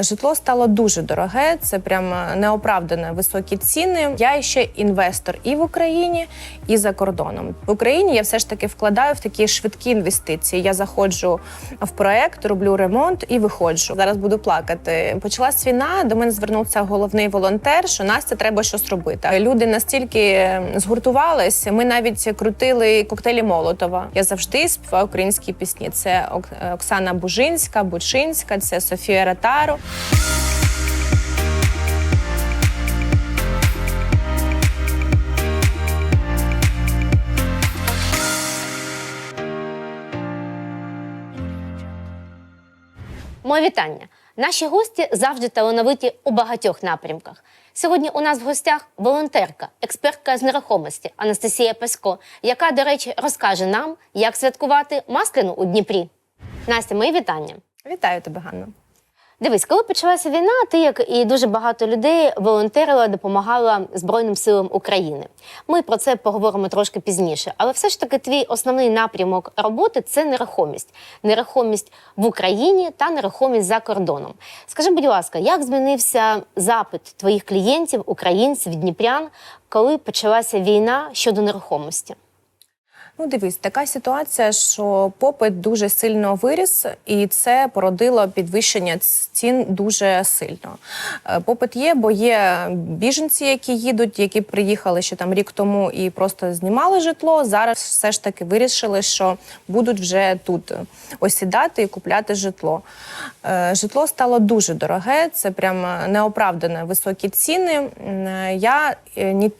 Житло стало дуже дороге, це прямо неоправдано високі ціни. Я ще інвестор і в Україні, і за кордоном. В Україні я все ж таки вкладаю в такі швидкі інвестиції. Я заходжу в проект, роблю ремонт і виходжу. Зараз буду плакати. Почалась війна. До мене звернувся головний волонтер, що Настя треба щось робити. Люди настільки згуртувались. Ми навіть крутили коктейлі Молотова. Я завжди співаю українські пісні. Це Ок- Оксана Бужинська, Бучинська, це Софія Ратаро. Моє вітання. Наші гості завжди талановиті у багатьох напрямках. Сьогодні у нас в гостях волонтерка, експертка з нерухомості Анастасія Песько, яка, до речі, розкаже нам, як святкувати Масляну у Дніпрі. Настя, мої вітання. Вітаю тебе, Ганна. Дивись, коли почалася війна, ти, як і дуже багато людей, волонтерила, допомагала Збройним силам України. Ми про це поговоримо трошки пізніше. Але все ж таки, твій основний напрямок роботи це нерухомість. Нерухомість в Україні та нерухомість за кордоном. Скажи, будь ласка, як змінився запит твоїх клієнтів, українців, дніпрян, коли почалася війна щодо нерухомості? Ну, дивись, така ситуація, що попит дуже сильно виріс, і це породило підвищення цін дуже сильно. Е, Попит є, бо є біженці, які їдуть, які приїхали ще там рік тому і просто знімали житло. Зараз все ж таки вирішили, що будуть вже тут осідати і купляти житло. Е, Житло стало дуже дороге, це прямо неоправдано високі ціни. Е, Я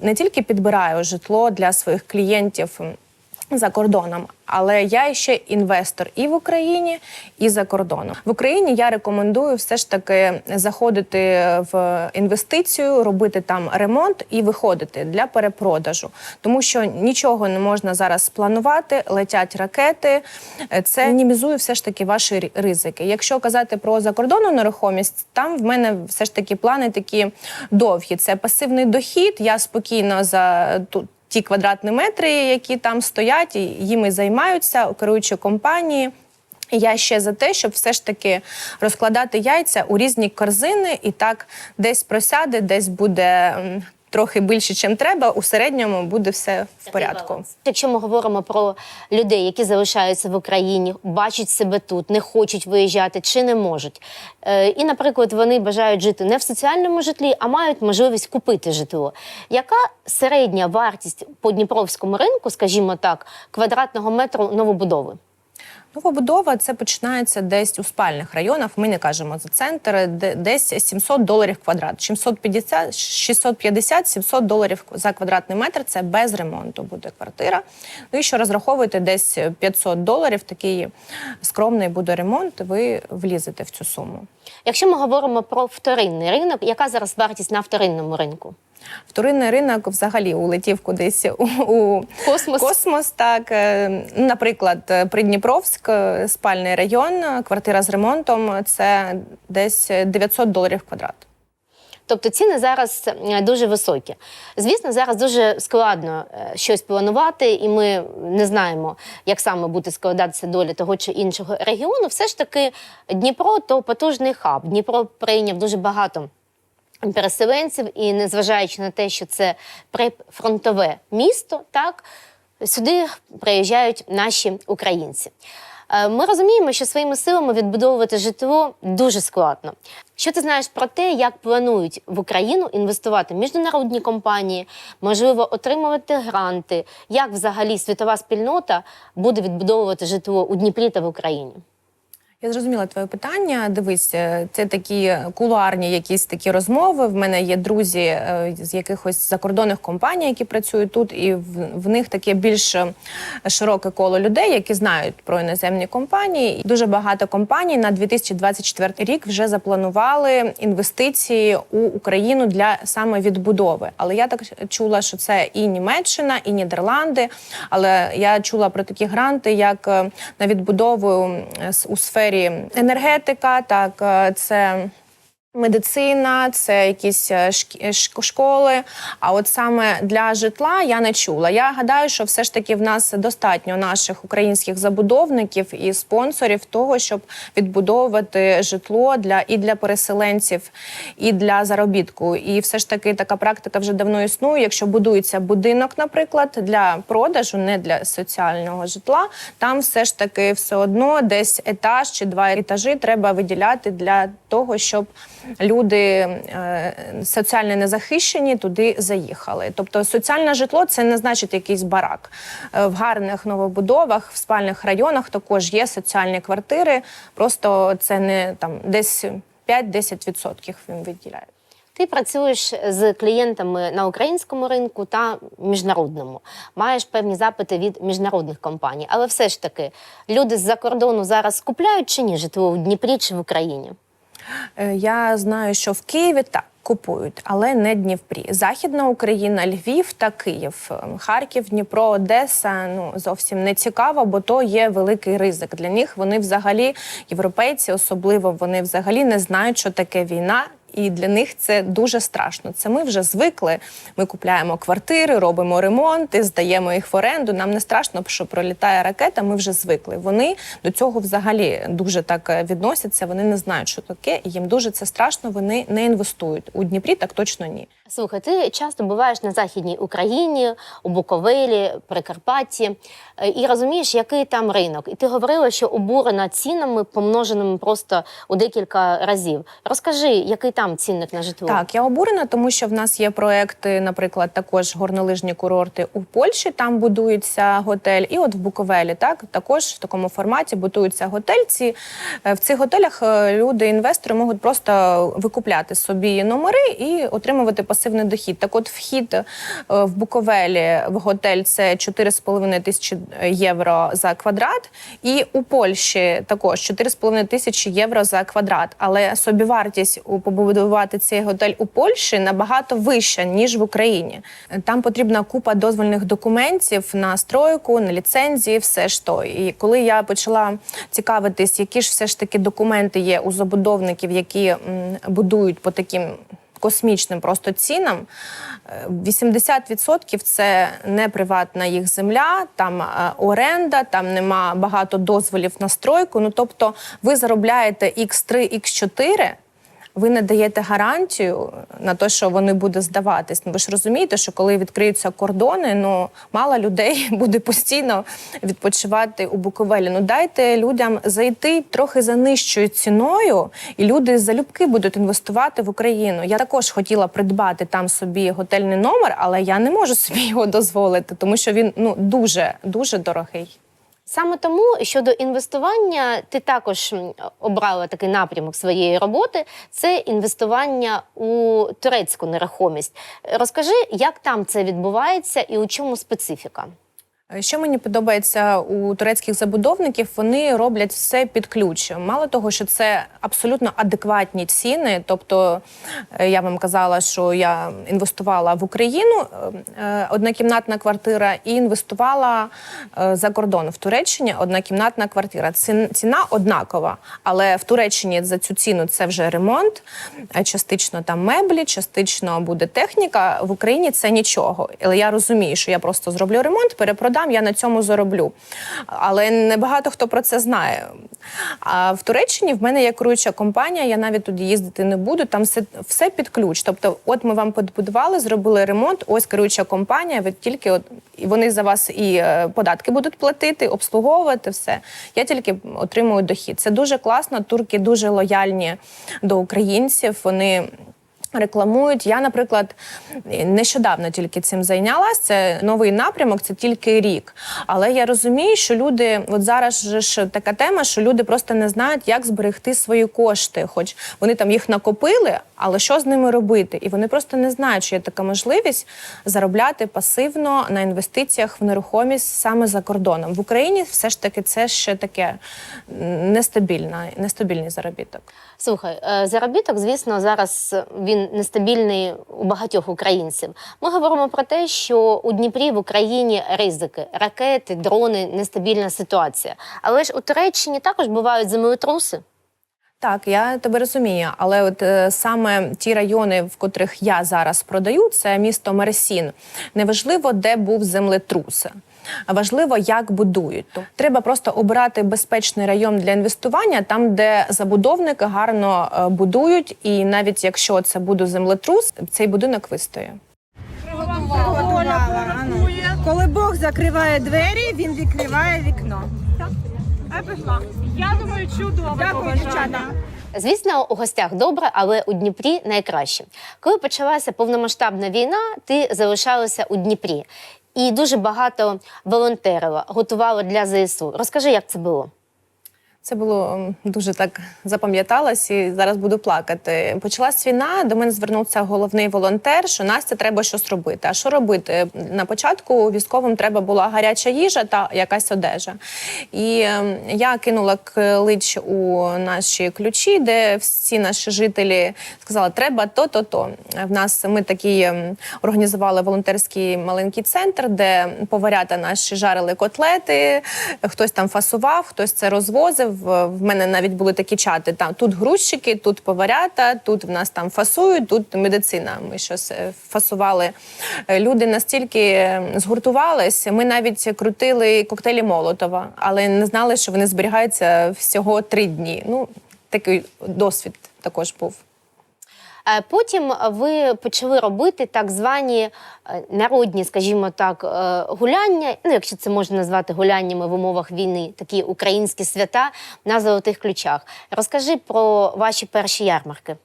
не тільки підбираю житло для своїх клієнтів за кордоном. Але я ще інвестор і в Україні, і за кордоном. В Україні я рекомендую все ж таки заходити в інвестицію, робити там ремонт і виходити для перепродажу, тому що нічого не можна зараз спланувати, летять ракети. Це мінімізує все ж таки ваші ризики. Якщо казати про закордонну нерухомість, там в мене все ж таки плани такі довгі. Це пасивний дохід. Я спокійно за тут ті квадратні метри, які там стоять, і їми займаються керуючі компанії. Я ще за те, щоб все ж таки розкладати яйця у різні корзини, і так десь просяде, десь буде трохи більше, ніж треба. У середньому буде все в порядку. Якщо ми говоримо про людей, які залишаються в Україні, бачать себе тут, не хочуть виїжджати чи не можуть. Е, і, наприклад, вони бажають жити не в соціальному житлі, а мають можливість купити житло. Яка середня вартість по Дніпровському ринку, скажімо так, квадратного метру новобудови? Новобудова це починається десь у спальних районах. Ми не кажемо за центр, де- десь 700 доларів квадрат. 650 650-700 доларів за квадратний метр. Це без ремонту буде квартира. Ну і що розраховуєте десь 500 доларів. Такий скромний буде ремонт. Ви влізете в цю суму. Якщо ми говоримо про вторинний ринок, яка зараз вартість на вторинному ринку? Вторинний ринок взагалі улетів кудись у, у Космос. космос. Так, Е, наприклад, Придніпровськ, е, спальний район, квартира з ремонтом це десь 900 доларів квадрат. Тобто ціни зараз е, дуже високі. Звісно, зараз дуже складно щось планувати, і ми не знаємо, як саме буде складатися доля того чи іншого регіону. Все ж таки, Дніпро то потужний хаб. Дніпро прийняв дуже багато. Переселенців, і незважаючи на те, що це прифронтове місто, так сюди приїжджають наші українці. Е, Ми розуміємо, що своїми силами відбудовувати житло дуже складно. Що ти знаєш про те, як планують в Україну інвестувати міжнародні компанії, можливо, отримувати гранти, як взагалі світова спільнота буде відбудовувати житло у Дніпрі та в Україні? Я зрозуміла твоє питання. Дивись, е, це такі кулуарні якісь такі розмови. В мене є друзі е, з якихось закордонних компаній, які працюють тут, і в, них таке більш е, широке коло людей, які знають про іноземні компанії. Дуже багато компаній на 2024 рік вже запланували інвестиції у Україну для саме відбудови. Але я так чула, що це і Німеччина, і Нідерланди. Але я чула про такі гранти, як на відбудову у сфері енергетика, так е, це Медицина, це якісь е, школи. А от саме для житла я не чула. Я гадаю, що все ж таки в нас достатньо наших українських забудовників і спонсорів того, щоб відбудовувати житло для і для переселенців, і для заробітку. І все ж таки така практика вже давно існує. Якщо будується будинок, наприклад, для продажу, не для соціального житла, там все ж таки все одно десь етаж чи два етажі треба виділяти для того, щоб люди е, соціально незахищені туди заїхали. Тобто соціальне житло це не значить якийсь барак. Е, В гарних новобудовах, в спальних районах також є соціальні квартири. Просто це не там десь 5-10% їм виділяють. Ти працюєш з клієнтами на українському ринку та міжнародному. Маєш певні запити від міжнародних компаній, але все ж таки люди з-за кордону зараз купляють чи ні житло в Дніпрі чи в Україні? Е, Я знаю, що в Києві так купують, але не Дніпрі. Західна Україна, Львів та Київ, Ем, Харків, Дніпро, Одеса. Ну зовсім не цікаво, бо то є великий ризик для них. Вони взагалі, європейці, особливо вони взагалі не знають, що таке війна. І для них це дуже страшно. Це ми вже звикли. Ми купляємо квартири, робимо ремонт, і здаємо їх в оренду. Нам не страшно, що пролітає ракета. Ми вже звикли. Вони до цього взагалі дуже так е, відносяться. Вони не знають, що таке, їм дуже це страшно. Вони не інвестують у Дніпрі. Так точно ні. Слухай, ти часто буваєш на Західній Україні, у Буковелі, Прикарпатті е, і розумієш, який там ринок. І ти говорила, що обурена цінами, помноженими просто у декілька разів. Розкажи, який там цінник на житло? Так, я обурена, тому що в нас є проекти, наприклад, також горнолижні курорти у Польщі. Там будується готель, і от в Буковелі, так також в такому форматі будуються готельці. Е, В цих готелях е, люди, інвестори можуть просто викупляти собі номери і отримувати пасивний дохід. Так, от вхід е, в Буковелі в готель це 4,5 тисячі євро за квадрат, і у Польщі також 4,5 тисячі євро за квадрат. Але собівартість у побудувати цей готель у Польщі набагато вища ніж в Україні. Там потрібна купа дозвольних документів на стройку, на ліцензії, все ж то. І коли я почала цікавитись, які ж все ж таки документи є у забудовників, які будують по таким. Космічним просто цінам Е, 80% це не приватна їх земля, там е, оренда, там нема багато дозволів на стройку. Ну тобто, ви заробляєте X3, X4, ви не даєте гарантію на те, що вони будуть здаватись. Ну ви ж розумієте, що коли відкриються кордони, ну мало людей буде постійно відпочивати у Буковелі. Ну дайте людям зайти трохи за нижчою ціною, і люди залюбки будуть інвестувати в Україну. Я також хотіла придбати там собі готельний номер, але я не можу собі його дозволити, тому що він ну дуже дуже дорогий. Саме тому щодо інвестування, ти також обрала такий напрямок своєї роботи це інвестування у турецьку нерухомість. Розкажи, як там це відбувається і у чому специфіка? Що мені подобається у турецьких забудовників, вони роблять все під ключ. Мало того, що це абсолютно адекватні ціни. Тобто, е, я вам казала, що я інвестувала в Україну е, однокімнатна квартира, і інвестувала е, за кордон в Туреччині однокімнатна квартира. Ціна однакова, але в Туреччині за цю ціну це вже ремонт, е, частично там меблі, частично буде техніка. В Україні це нічого. Але я розумію, що я просто зроблю ремонт, перепродам, я на цьому зароблю. Але не багато хто про це знає. А в Туреччині в мене є керуюча компанія, я навіть туди їздити не буду. Там все, все під ключ. Тобто, от ми вам побудували, зробили ремонт. Ось керуюча компанія. Ви тільки от і вони за вас і е, податки будуть платити, обслуговувати все. Я тільки отримую дохід. Це дуже класно. Турки дуже лояльні до українців. Вони. Рекламують. Я, наприклад, нещодавно тільки цим зайнялася. Це новий напрямок, це тільки рік. Але я розумію, що люди, от зараз ж така тема, що люди просто не знають, як зберегти свої кошти. Хоч вони там їх накопили, але що з ними робити? І вони просто не знають, що є така можливість заробляти пасивно на інвестиціях в нерухомість саме за кордоном. В Україні все ж таки це ще таке нестабільна, нестабільний заробіток. Слухай, е, заробіток, звісно, зараз він нестабільний у багатьох українців. Ми говоримо про те, що у Дніпрі в Україні ризики, ракети, дрони, нестабільна ситуація. Але ж у Туреччині також бувають землетруси. Так, я тебе розумію, але от е, саме ті райони, в котрих я зараз продаю, це місто Мересін. Неважливо, де був землетрус. Важливо, як будують. То треба просто обирати безпечний район для інвестування, там, де забудовники гарно е, будують, і навіть якщо це буде землетрус, цей будинок вистоє. Готувала. Ану. Коли Бог закриває двері, він відкриває вікно. Я пішла. Я думаю, чудово. Дякую, дівчата. Звісно, у гостях добре, але у Дніпрі найкраще. Коли почалася повномасштабна війна, ти залишалася у Дніпрі і дуже багато волонтерила, готувала для ЗСУ. Розкажи, як це було? Це було дуже так запам'яталось і зараз буду плакати. Почалась війна. До мене звернувся головний волонтер, що Настя треба щось робити. А що робити? На початку військовим треба була гаряча їжа та якась одежа. І ем, я кинула клич у наші ключі, де всі наші жителі сказали, треба то, то. В нас ми такий ем, організували волонтерський маленький центр, де поварята наші жарили котлети, хтось там фасував, хтось це розвозив. В мене навіть були такі чати. Там тут грузчики, тут поварята, тут в нас там фасують, тут медицина. Ми щось е, фасували. Е, Люди настільки згуртувалися. Ми навіть крутили коктейлі Молотова, але не знали, що вони зберігаються всього три дні. Ну такий досвід також був. Е, Потім ви почали робити так звані е, народні, скажімо так, е, гуляння, ну якщо це можна назвати гуляннями в умовах війни, такі українські свята на золотих ключах. Розкажи про ваші перші ярмарки.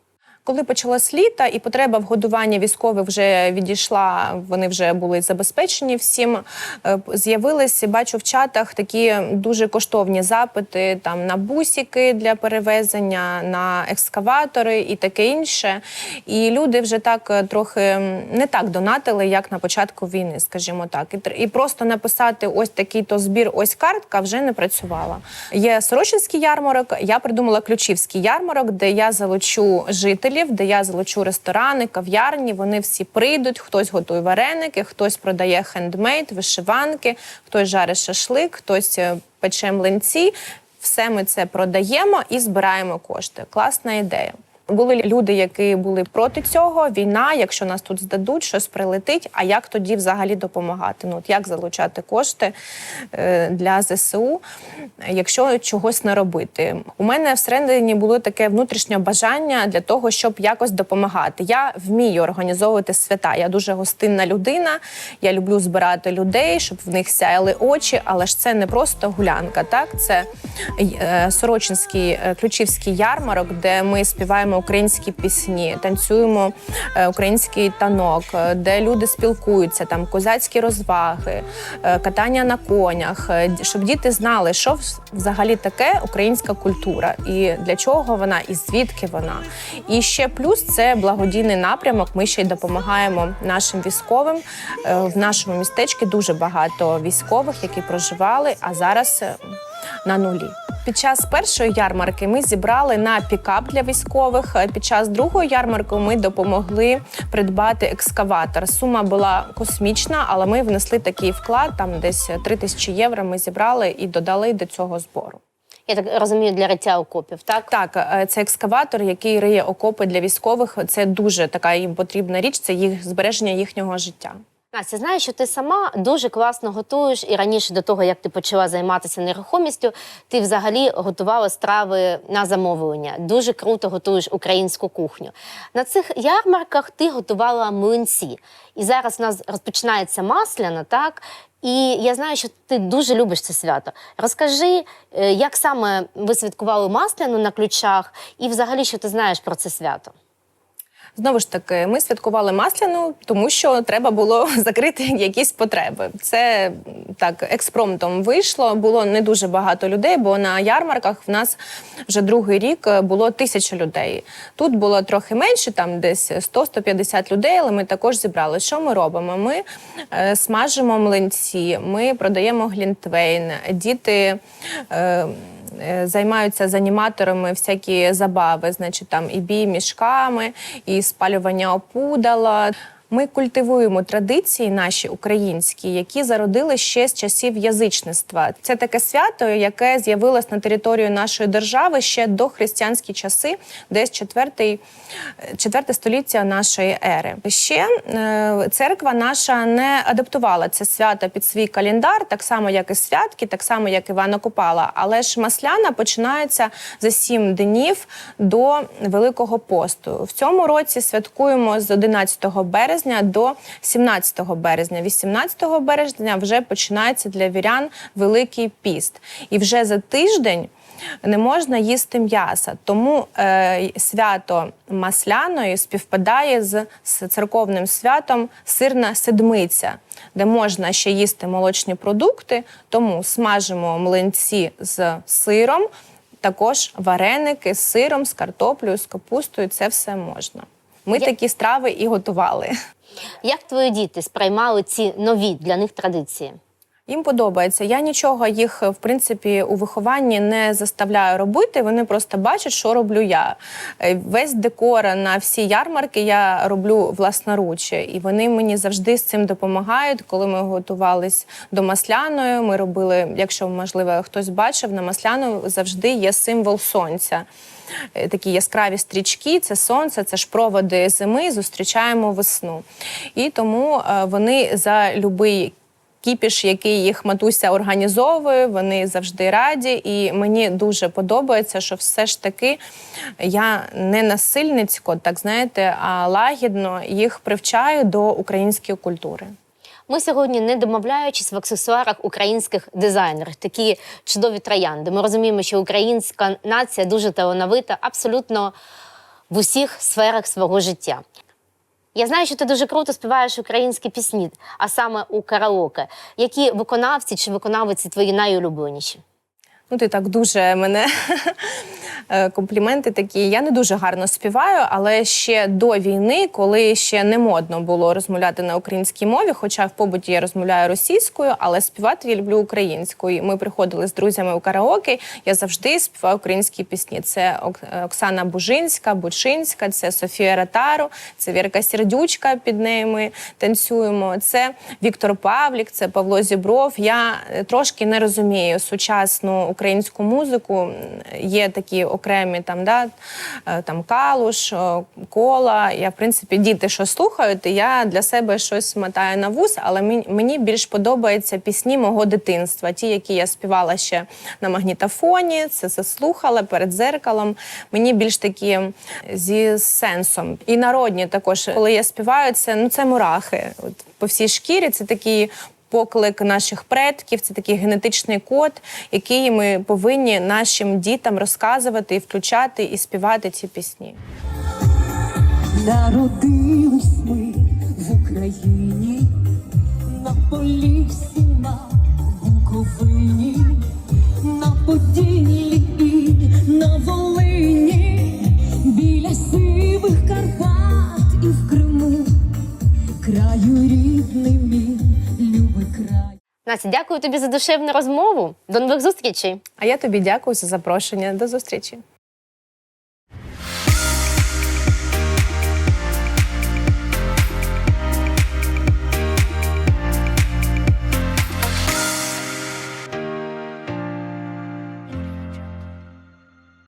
Коли почалось літо і потреба в годуванні військових вже відійшла, вони вже були забезпечені всім. е, З'явились, бачу в чатах такі дуже коштовні запити там на бусики для перевезення, на екскаватори і таке інше. І люди вже так е, трохи не так донатили, як на початку війни, скажімо так. І, і просто написати ось такий то збір, ось картка вже не працювала. Є Сорочинський ярмарок. Я придумала ключівський ярмарок, де я залучу жителів, де я залучу ресторани, кав'ярні. Вони всі прийдуть. Хтось готує вареники, хтось продає хендмейд, вишиванки, хтось жарить шашлик, хтось е, пече млинці. Все ми це продаємо і збираємо кошти. Класна ідея. Були люди, які були проти цього. Війна, якщо нас тут здадуть, щось прилетить. А як тоді взагалі допомагати? Ну от як залучати кошти е, для ЗСУ, якщо чогось не робити? У мене всередині було таке внутрішнє бажання для того, щоб якось допомагати. Я вмію організовувати свята. Я дуже гостинна людина. Я люблю збирати людей, щоб в них сяяли очі, але ж це не просто гулянка. Так, це е, Сорочинський е, ключівський ярмарок, де ми співаємо українські пісні, танцюємо е, український танок, е, де люди спілкуються, там козацькі розваги, е, катання на конях, щоб діти знали, що взагалі таке українська культура, і для чого вона, і звідки вона. І ще плюс це благодійний напрямок. Ми ще й допомагаємо нашим військовим. В нашому містечку дуже багато військових, які проживали, а зараз на нулі. Під час першої ярмарки ми зібрали на пікап для військових. Під час другої ярмарки ми допомогли придбати екскаватор. Сума була космічна, але ми внесли такий вклад. Там десь 3 тисячі євро. Ми зібрали і додали до цього збору. Я так розумію, для риття окопів, так? Так, е, це екскаватор, який риє окопи для військових. Це дуже така їм потрібна річ. Це їх збереження їхнього життя. Настя, знаєш, що ти сама дуже класно готуєш, і раніше до того, як ти почала займатися нерухомістю, ти взагалі готувала страви на замовлення. Дуже круто готуєш українську кухню. На цих ярмарках ти готувала млинці. І зараз у нас розпочинається масляна, так? І я знаю, що ти дуже любиш це свято. Розкажи, е, як саме ви святкували масляну на ключах, і взагалі, що ти знаєш про це свято? Знову ж таки, ми святкували масляну, тому що треба було закрити якісь потреби. Це так експромтом вийшло. Було не дуже багато людей, бо на ярмарках в нас вже другий рік е, було тисяча людей. Тут було трохи менше, там десь 100-150 людей, але ми також зібрали. Що ми робимо? Ми е, смажимо млинці, ми продаємо глінтвейн, діти. Е, Займаються з аніматорами всякі забави, значить там і бій мішками, і спалювання опудала. Ми культивуємо традиції наші українські, які зародили ще з часів язичництва. Це таке свято, яке з'явилось на території нашої держави ще до християнські часи, десь четвертий, четверте століття нашої ери. Ще е, церква наша не адаптувала це свято під свій календар, так само як і святки, так само як Івана Купала. Але ж масляна починається за сім днів до Великого посту. В цьому році святкуємо з 11 березня до 17 березня. 18 березня вже починається для вірян Великий піст. І вже за тиждень не можна їсти м'яса. Тому е, свято масляної співпадає з церковним святом сирна седмиця, де можна ще їсти молочні продукти, тому смажимо млинці з сиром. Також вареники з сиром, з картоплею, з капустою це все можна. Ми Я- такі страви і готували. Як твої діти сприймали ці нові для них традиції? Їм подобається. Я нічого їх в принципі у вихованні не заставляю робити. Вони просто бачать, що роблю я. Е, Весь декор на всі ярмарки я роблю власноруч, і вони мені завжди з цим допомагають. Коли ми готувались до масляної, ми робили, якщо можливо хтось бачив, на масляну завжди є символ сонця. Е, Такі яскраві стрічки, це сонце, це ж проводи зими. Зустрічаємо весну. І тому е, вони за любий кіпіш, який їх матуся організовує, вони завжди раді. І мені дуже подобається, що все ж таки я не насильницько, так знаєте, а лагідно їх привчаю до української культури. Ми сьогодні, не домовляючись в аксесуарах українських дизайнерів, такі чудові троянди. Ми розуміємо, що українська нація дуже талановита абсолютно в усіх сферах свого життя. Я знаю, що ти дуже круто співаєш українські пісні, а саме у караоке. Які виконавці чи виконавиці твої найулюбленіші? Ну, ти так дуже мене е, компліменти такі. Я не дуже гарно співаю, але ще до війни, коли ще не модно було розмовляти на українській мові, хоча в побуті я розмовляю російською, але співати я люблю українською. Ми приходили з друзями у караоке. Я завжди співаю українські пісні. Це е, Оксана Бужинська, Бучинська, це Софія Ратару, це Вірка Сердючка. Під нею ми танцюємо. Це Віктор Павлік, це Павло Зібров. Я е, трошки не розумію сучасну українську музику. Є такі окремі там, да, е, там калуш, кола. Я, в принципі, діти, що слухають, і я для себе щось мотаю на вуз, але мені- більш подобаються пісні мого дитинства, ті, які я співала ще на магнітофоні, це заслухала перед зеркалом. Мені більш такі зі сенсом. І народні також, коли я співаю, це ну це мурахи. От по всій шкірі це такі. Поклик наших предків, це такий генетичний код, який ми повинні нашим дітям розказувати і включати і співати ці пісні. Народились ми в Україні, на полі на Буковині, Настя, дякую тобі за душевну розмову. До нових зустрічей! А я тобі дякую за запрошення. До зустрічі.